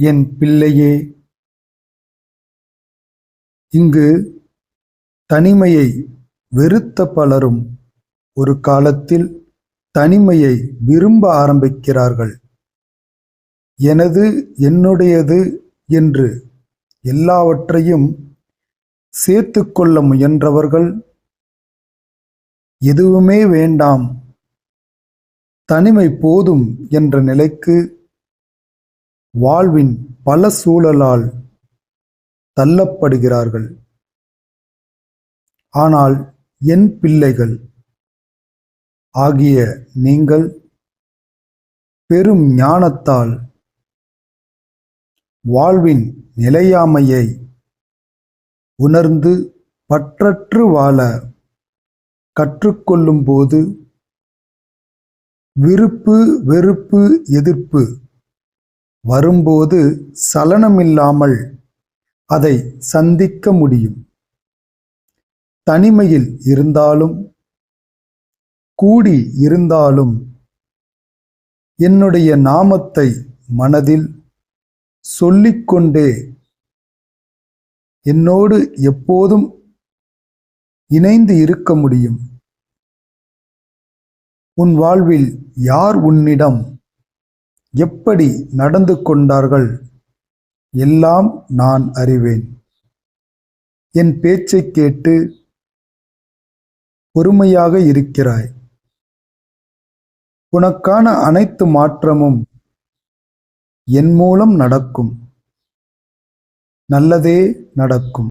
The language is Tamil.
என் பிள்ளையே இங்கு தனிமையை வெறுத்த பலரும் ஒரு காலத்தில் தனிமையை விரும்ப ஆரம்பிக்கிறார்கள். எனது என்னுடையது என்று எல்லாவற்றையும் சேர்த்து கொள்ள முயன்றவர்கள் எதுவுமே வேண்டாம். தனிமை போதும் என்ற நிலைக்கு வாழ்வின் பல சூழலால் தள்ளப்படுகிறார்கள். ஆனால் என் பிள்ளைகள் ஆகிய நீங்கள் பெரும் ஞானத்தால் வாழ்வின் நிலையாமையை உணர்ந்து பற்றற்று வாழ கற்றுக்கொள்ளும்போது விருப்பு வெறுப்பு எதிர்ப்பு வரும்போது சலனமில்லாமல் அதை சந்திக்க முடியும். தனிமையில் இருந்தாலும் கூடி இருந்தாலும் என்னுடைய நாமத்தை மனதில் சொல்லிக்கொண்டே என்னோடு எப்போதும் இணைந்து இருக்க முடியும். உன் வாழ்வில் யார் உன்னிடம் எப்படி நடந்து கொண்டார்கள்? எல்லாம் நான் அறிவேன். என் பேச்சைக் கேட்டு பொறுமையாக இருக்கிறாய். உனக்கான அனைத்து மாற்றமும் என் மூலம் நடக்கும். நல்லதே நடக்கும்.